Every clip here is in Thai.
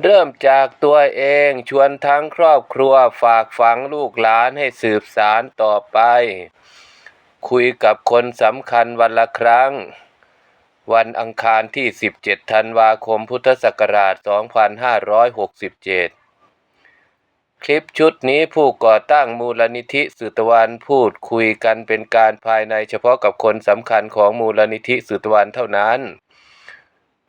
เริ่มจากตัวเองชวนทั้งครอบครัวฝากฝังลูกหลานให้สืบสารต่อไป คุยกับคนสำคัญวันละครั้ง วันอังคารที่ 17 ธันวาคมพุทธศักราช 2567 คลิปชุดนี้ผู้ก่อตั้งมูลนิธิสุตวันพูดคุยกันเป็นการภายในเฉพาะกับคนสำคัญของมูลนิธิสุตวันเท่านั้น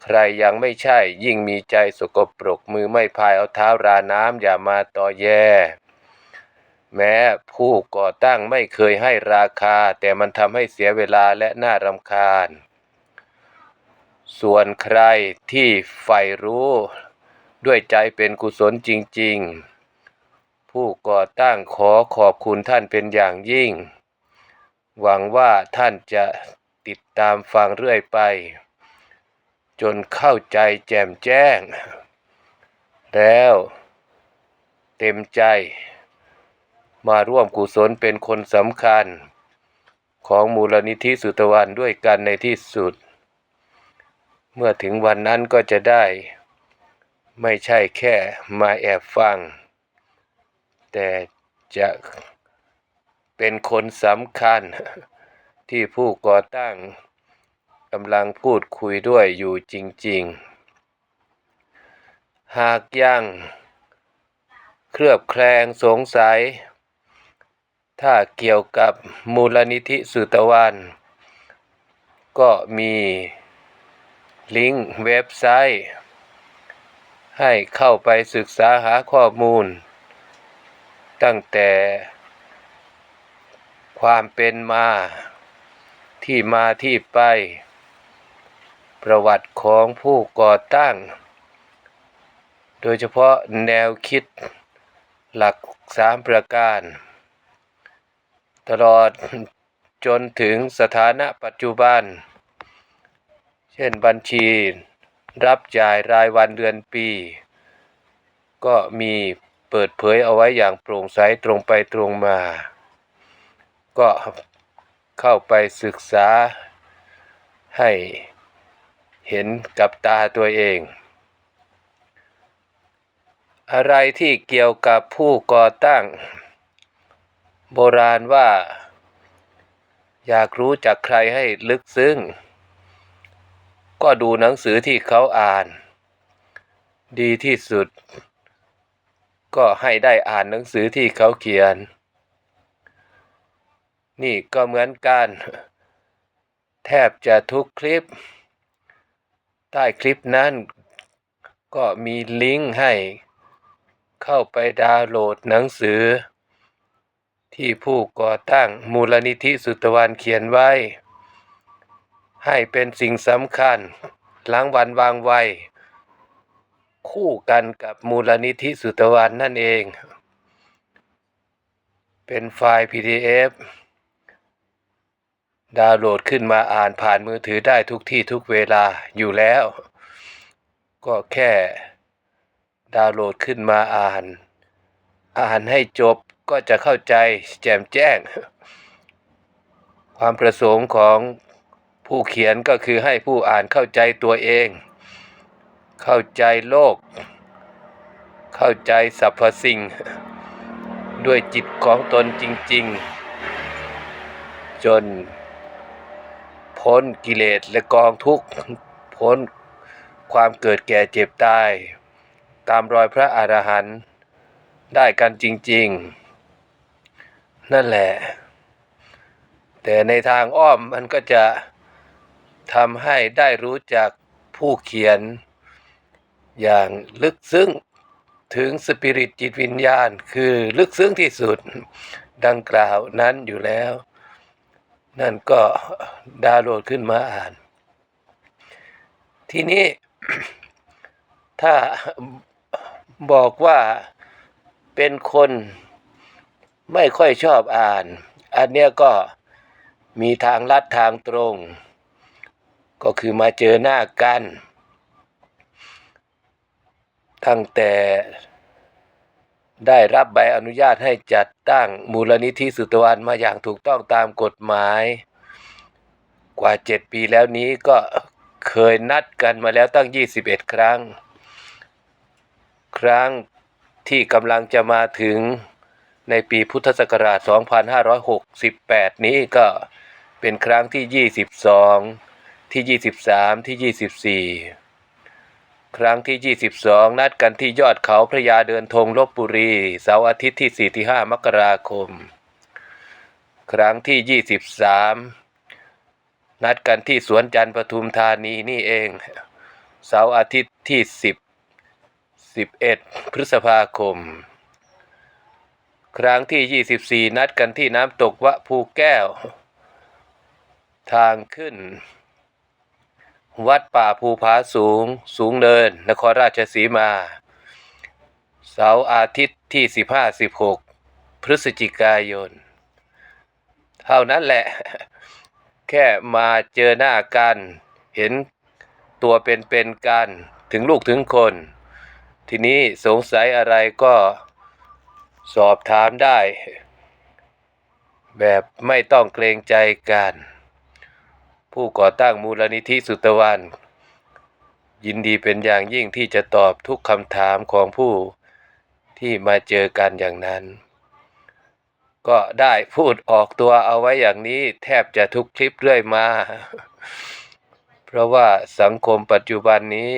ใครยังไม่ใช่ยิ่งมีใจสกปรกมือไม่พายเอาเท้าราน้ำอย่ามาต่อแย่แม้ผู้ก่อตั้งไม่เคยให้ราคา แต่มันทำให้เสียเวลาและน่ารำคาญ ส่วนใครที่ใฝ่รู้ด้วยใจเป็นกุศลจริง ๆ ผู้ก่อตั้งขอขอบคุณท่านเป็นอย่างยิ่ง หวังว่าท่านจะติดตามฟังเรื่อยไป จนเข้าใจแจ่มแจ้ง แล้วเต็มใจ มาร่วมกุศลเป็นคนสำคัญ ของมูลนิธิสุตวันด้วยกันในที่สุด เมื่อถึงวันนั้นก็จะได้ ไม่ใช่แค่มาแอบฟัง แต่จะเป็นคนสำคัญที่ผู้ก่อตั้ง กำลังพูดคุยด้วยอยู่จริง ๆ หากยังเคลือบแคลงสงสัย ถ้าเกี่ยวกับมูลนิธิสุตวัน ก็มีลิงก์เว็บไซต์ ให้เข้าไปศึกษาหาข้อมูล ตั้งแต่ความเป็นมาที่มาที่ไป ประวัติของผู้ก่อตั้ง โดยเฉพาะแนวคิดหลักสามประการ ตลอดจนถึงสถานะปัจจุบัน เช่นบัญชีรับจ่ายรายวันเดือนปี ก็มีเปิดเผยเอาไว้อย่างโปร่งใสตรงไปตรงมา ก็เข้าไปศึกษาให้ เห็นกับตาตัวเอง อะไรที่เกี่ยวกับผู้ก่อตั้ง โบราณว่า อยากรู้จักใครให้ลึกซึ้ง ก็ดูหนังสือที่เขาอ่าน ดีที่สุด ก็ให้ได้อ่านหนังสือที่เขาเขียน นี่ก็เหมือนกัน แทบจะทุกคลิป ใต้คลิปนั้น ก็มีลิงก์ให้เข้าไปดาวน์โหลดหนังสือ ที่ผู้ก่อตั้งมูลนิธิสุตวันเขียนไว้ ให้เป็นสิ่งสำคัญหลังวันวางไว้ คู่กันกับมูลนิธิสุตวันนั่นเอง เป็นไฟล์ PDF ดาวน์โหลดขึ้นมาอ่านผ่านมือถือได้ทุกที่ทุกเวลาอยู่แล้ว ก็แค่ดาวน์โหลดขึ้นมาอ่าน อ่านให้จบก็จะเข้าใจแจ่มแจ้ง ความประสงค์ของผู้เขียนก็คือให้ผู้อ่านเข้าใจตัวเอง เข้าใจโลก เข้าใจสรรพสิ่ง ด้วยจิตของตนจริง ๆ จน พ้นกิเลสและกองทุกข์พ้นความเกิดแก่เจ็บตาย ตามรอยพระอรหันต์ได้กันจริง ๆ นั่นแหละ แต่ในทางอ้อมมันก็จะทำให้ได้รู้จักผู้เขียน อย่างลึกซึ้งถึงสปิริตจิตวิญญาณ คือลึกซึ้งที่สุดดังกล่าวนั้นอยู่แล้ว นั่นก็ดาวน์โหลดขึ้นมาอ่าน ทีนี้ถ้าบอกว่าเป็นคนไม่ค่อยชอบอ่าน อันเนี้ยก็มีทางลัดทางตรง ก็คือมาเจอหน้ากัน ตั้งแต่ ได้รับใบอนุญาตให้จัดตั้งมูลนิธิสุตวันมาอย่างถูกต้องตามกฎหมาย กว่าเจ็ดปีแล้วนี้ก็เคยนัดกันมาแล้วตั้ง 21 ครั้ง ครั้งที่กำลังจะมาถึงในปีพุทธศักราช 2568 นี้ก็เป็นครั้งที่ 22 ที่ 23 ที่ 24 ครั้งที่ 22 นัดกันที่ยอดเขาพระยาเดินธงลบบุรี เสาร์อาทิตย์ที่ 4 ที่ 5 มกราคม ครั้งที่ 23 นัดกันที่สวนจันทร์ปทุมธานีนี่เอง เสาร์อาทิตย์ที่ 10 11 พฤษภาคม ครั้งที่ 24 นัดกันที่น้ำตกวะภูแก้ว ทางขึ้น วัดป่าภูผาสูง สูงเนิน นครราชสีมา เสาร์อาทิตย์ที่ 15-16 พฤศจิกายน เท่านั้นแหละ แค่มาเจอหน้ากัน เห็นตัวเป็นๆกัน ถึงลูกถึงคน ทีนี้สงสัยอะไรก็สอบถามได้ แบบไม่ต้องเกรงใจกัน ผู้ก่อตั้งมูลนิธิสุตวันยินดีเป็นอย่างยิ่งที่จะตอบทุกคำถามของผู้ที่มาเจอกันอย่างนั้น ก็ได้พูดออกตัวเอาไว้อย่างนี้แทบจะทุกคลิปเรื่อยมา เพราะว่าสังคมปัจจุบันนี้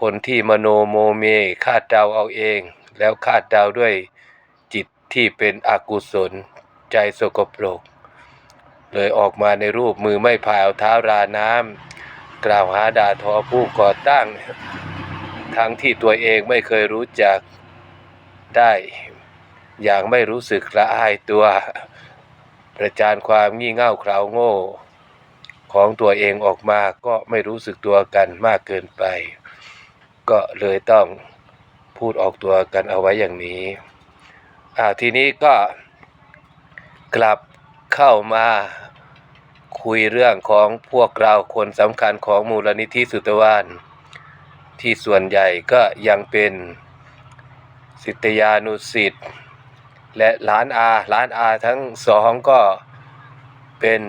คนที่มโนโมเมคาดเดาเอาเอง แล้วคาดเดาด้วยจิตที่เป็นอกุศลใจสกปรก เลยออกมาในรูปมือไม่พายเอาเท้าราน้ำกล่าวหาด่าทอผู้ก่อตั้ง ทั้งที่ตัวเองไม่เคยรู้จักได้ อย่างไม่รู้สึกละอายตัว ประจานความงี่เง่าคราวโง่ ของตัวเองออกมาก็ไม่รู้สึกตัวกันมากเกินไป ก็เลยต้องพูดออกตัวกันเอาไว้อย่างนี้ อ่าทีนี้ก็กลับ เข้ามาคุยเรื่องของพวกเราคนสำคัญของมูลนิธิสุตวานที่ส่วนใหญ่ก็ยังเป็นสิทธยานุสิทธิ์และหลานอาหลานอาทั้งสองก็เป็น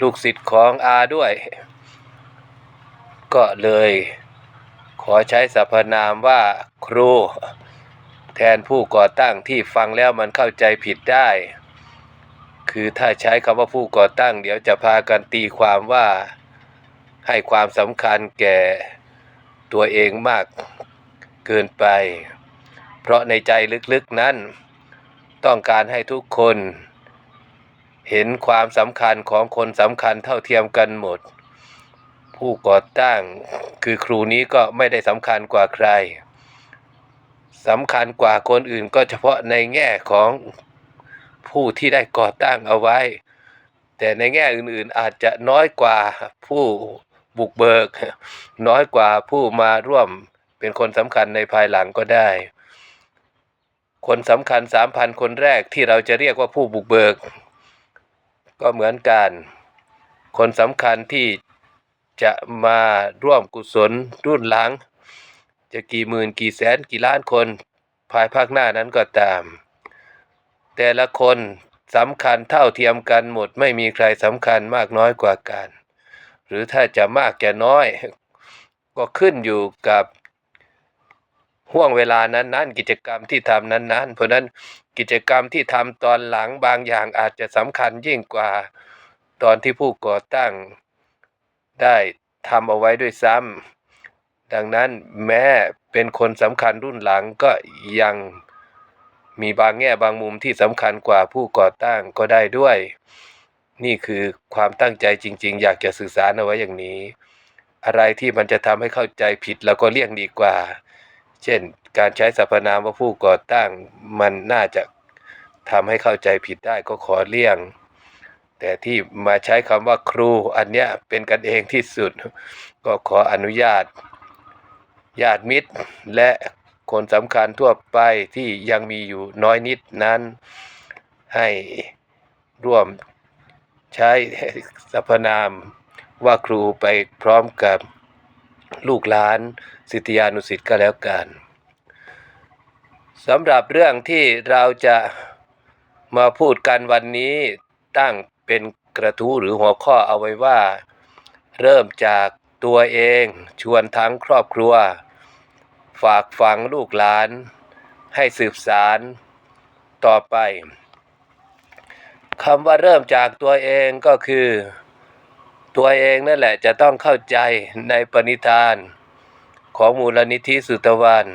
ลูกศิษย์ของอาด้วย ก็เลยขอใช้สรรพนามว่าครู แทนผู้ก่อตั้งที่ฟังแล้วมันเข้าใจผิดได้ คือถ้าใช้คำว่าผู้ก่อตั้ง เดี๋ยวจะพากันตีความว่าให้ความสำคัญแก่ตัวเองมากเกินไป เพราะในใจลึกๆนั้น ต้องการให้ทุกคน เห็นความสำคัญของคนสำคัญเท่าเทียมกันหมด ผู้ก่อตั้งคือครูนี้ก็ไม่ได้สำคัญกว่าใครสำคัญกว่าคนอื่นก็เฉพาะในแง่ของ ผู้ที่ได้ก่อตั้งเอาไว้ แต่ในแง่อื่นๆอาจจะน้อยกว่าผู้บุกเบิก น้อยกว่าผู้มาร่วมเป็นคนสำคัญในภายหลังก็ได้ คนสำคัญสามพันคนแรกที่เราจะเรียกว่าผู้บุกเบิก ก็เหมือนกัน คนสำคัญที่จะมาร่วมกุศลรุ่นหลัง จะกี่หมื่นกี่แสนกี่ล้านคนภายภาคหน้านั้นก็ตาม แต่ละคนสำคัญเท่าเทียมกันหมดไม่มีใครสำคัญมากน้อยกว่ากัน หรือถ้าจะมากจะน้อย ก็ขึ้นอยู่กับห่วงเวลานั้นๆ กิจกรรมที่ทำนั้นๆ เพราะนั้นกิจกรรมที่ทำตอนหลังบางอย่างอาจจะสำคัญยิ่งกว่าตอนที่ผู้ก่อตั้งได้ทำเอาไว้ด้วยซ้ำดังนั้นแม้เป็นคนสำคัญรุ่นหลังก็ยัง มีบางแง่บางมุมที่สำคัญกว่าผู้ก่อตั้งก็ได้ด้วย นี่คือความตั้งใจจริง ๆ อยากจะสื่อสารเอาไว้อย่างนี้ อะไรที่มันจะทำให้เข้าใจผิดเราก็เลี่ยงดีกว่า เช่น การใช้สรรพนามว่าผู้ก่อตั้งมันน่าจะทำให้เข้าใจผิดได้ก็ขอเลี่ยง แต่ที่มาใช้คำว่าครู อันเนี้ยเป็นกันเองที่สุด ก็ขออนุญาตญาติมิตรและ คนสำคัญทั่วไปที่ยังมีอยู่น้อยนิดนั้น ให้ร่วมใช้สรรพนามว่าครูไปพร้อมกับลูกหลานสิทธิานุสิทธิ์ก็แล้วกันสำหรับเรื่องที่เราจะมาพูดกันวันนี้ตั้งเป็นกระทู้หรือหัวข้อเอาไว้ว่า เริ่มจากตัวเองชวนทั้งครอบครัว ฝากฝังลูกหลาน ให้สืบสารต่อไปคำว่าเริ่มจากตัวเองก็คือ ตัวเองนั่นแหละจะต้องเข้าใจในปณิธาน ของมูลนิธิสุตวัน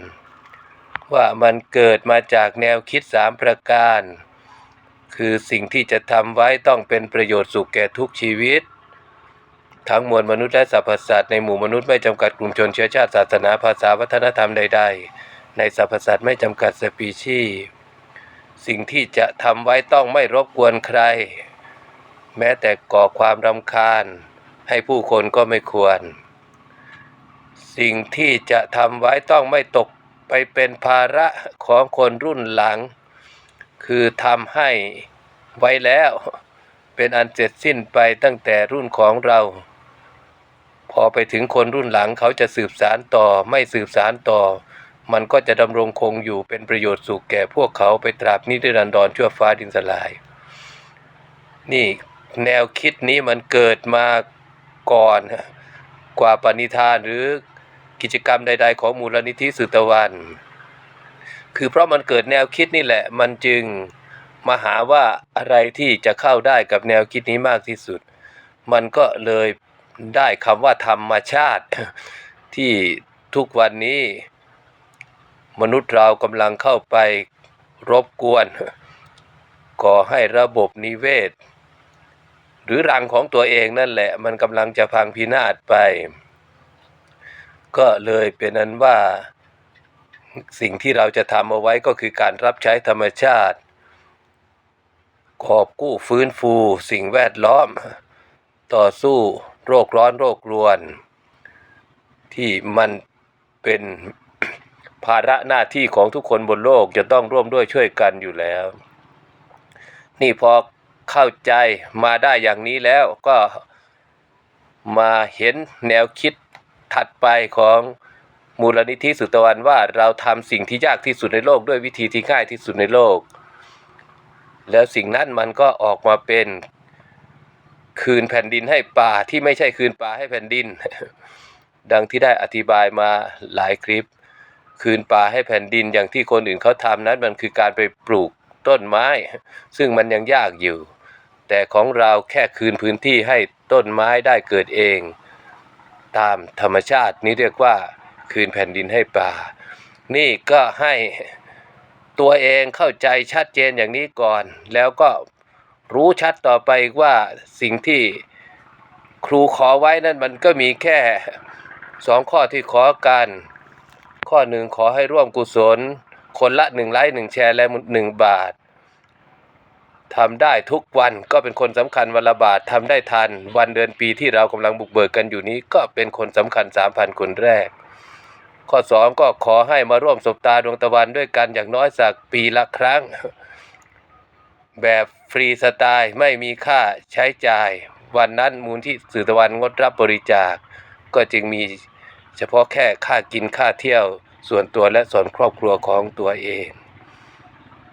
ว่ามันเกิดมาจากแนวคิดสามประการ คือสิ่งที่จะทำไว้ต้องเป็นประโยชน์สุขแก่ทุกชีวิต ทั้งมวลมนุษย์และสรรพสัตว์ในหมู่มนุษย์ไม่จำกัดกลุ่มชนเชื้อชาติศาสนาภาษาวัฒนธรรมใด ๆ ในสรรพสัตว์ไม่จำกัดสปีชีส์สิ่งที่จะทำไว้ต้องไม่รบกวนใคร แม้แต่ก่อความรำคาญ ให้ผู้คนก็ไม่ควร สิ่งที่จะทำไว้ต้องไม่ตกไปเป็นภาระของคนรุ่นหลัง คือทำให้ไว้แล้วเป็นอันเสร็จสิ้นไปตั้งแต่รุ่นของเรา พอไปถึงคนรุ่นหลังเขาจะสืบสารต่อไม่สืบสารต่อ มันก็จะดำรงคงอยู่เป็นประโยชน์สุขแก่พวกเขาไปตราบนิรันดรชั่วฟ้าดินสลาย นี่แนวคิดนี้มันเกิดมาก่อนกว่าปณิธานหรือกิจกรรมใด ๆ ของมูลนิธิสุตวัน คือเพราะมันเกิดแนวคิดนี่แหละ มันจึงมาหาว่าอะไรที่จะเข้าได้กับแนวคิดนี้มากที่สุด มันก็เลย ได้คำว่าธรรมชาติ ที่ทุกวันนี้มนุษย์เรากำลังเข้าไปรบกวนก่อให้ระบบนิเวศ หรือรังของตัวเองนั่นแหละ มันกำลังจะพังพินาศไป ก็เลยเป็นนั้นว่าสิ่งที่เราจะทำเอาไว้ก็คือการรับใช้ธรรมชาติ กอบกู้ฟื้นฟูสิ่งแวดล้อม ต่อสู้ โรคร้อนโรครวน ที่มันเป็นภาระหน้าที่ของทุกคนบนโลกจะต้องร่วมด้วยช่วยกันอยู่แล้ว นี่พอเข้าใจมาได้อย่างนี้แล้วก็มาเห็นแนวคิดถัดไปของมูลนิธิสุตวันว่าเราทำสิ่งที่ยากที่สุดในโลกด้วยวิธีที่ง่ายที่สุดในโลก แล้วสิ่งนั้นมันก็ออกมาเป็น คืนแผ่นดินให้ป่าที่ไม่ใช่คืนป่าให้แผ่นดิน ดังที่ได้อธิบายมาหลายคลิป คืนป่าให้แผ่นดินอย่างที่คนอื่นเขาทำนั้นมันคือการไปปลูกต้นไม้ ซึ่งมันยังยากอยู่ แต่ของเราแค่คืนพื้นที่ให้ต้นไม้ได้เกิดเอง ตามธรรมชาตินี้เรียกว่า คืนแผ่นดินให้ป่า นี่ก็ให้ตัวเองเข้าใจชัดเจนอย่างนี้ก่อน แล้วก็ รู้ชัดต่อไปว่าสิ่งที่ครูขอไว้นั้นมันก็มีแค่สองข้อที่ขอกัน ข้อหนึ่งขอให้ร่วมกุศล คนละหนึ่งไลค์หนึ่งแชร์และหนึ่งบาททำได้ทุกวันก็เป็นคนสำคัญวันละบาททำได้ทัน วันเดือนปีที่เรากำลังบุกเบิกกันอยู่นี้ ก็เป็นคนสำคัญสามพันคนแรก ข้อสองก็ขอให้มาร่วมสบตาดวงตะวันด้วยกันอย่างน้อยสักปีละครั้ง แบบ ฟรีสไตล์ไม่มีค่าใช้จ่าย วันนั้นมูลที่สื่อตะวันงดรับบริจาค ก็จึงมีเฉพาะแค่ค่ากินค่าเที่ยวส่วนตัวและส่วนครอบครัวของตัวเอง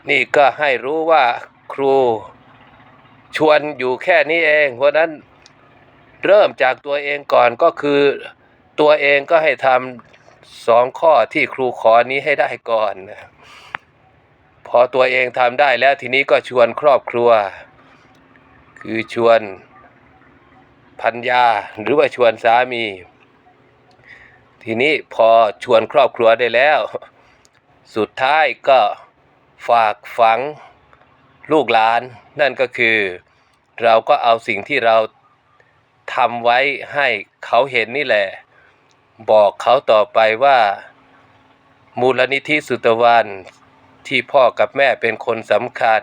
นี่ก็ให้รู้ว่าครูชวนอยู่แค่นี้เอง เพราะนั้นเริ่มจากตัวเองก่อนก็คือตัวเองก็ให้ทำสองข้อที่ครูขอนี้ให้ได้ก่อนนะ พอตัวเองทำได้แล้วทีนี้ก็ชวนครอบครัว คือชวนพัญญาหรือว่าชวนสามี ทีนี้พอชวนครอบครัวได้แล้ว สุดท้ายก็ฝากฝังลูกหลาน นั่นก็คือเราก็เอาสิ่งที่เราทำไว้ให้เขาเห็นนี่แหละ บอกเขาต่อไปว่า มูลนิธิสุตวัน ที่พ่อกับแม่เป็นคนสำคัญ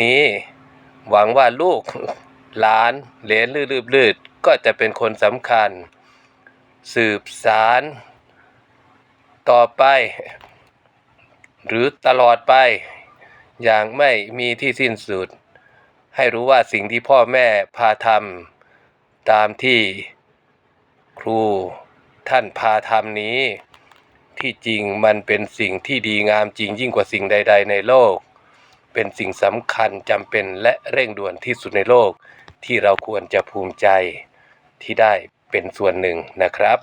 นี้หวังว่าลูกหลานเหลนลืบลืดก็จะเป็นคนสำคัญ สืบสาร ต่อไป หรือตลอดไป อย่างไม่มีที่สิ้นสุด ให้รู้ว่าสิ่งที่พ่อแม่พาทำตามที่ครูท่านพาทำนี้ ที่จริงมันเป็นสิ่งที่ดีงามจริงยิ่งกว่าสิ่งใด ๆ ในโลก เป็นสิ่งสำคัญจำเป็นและเร่งด่วนที่สุดในโลก ที่เราควรจะภูมิใจที่ได้เป็นส่วนหนึ่งนะครับ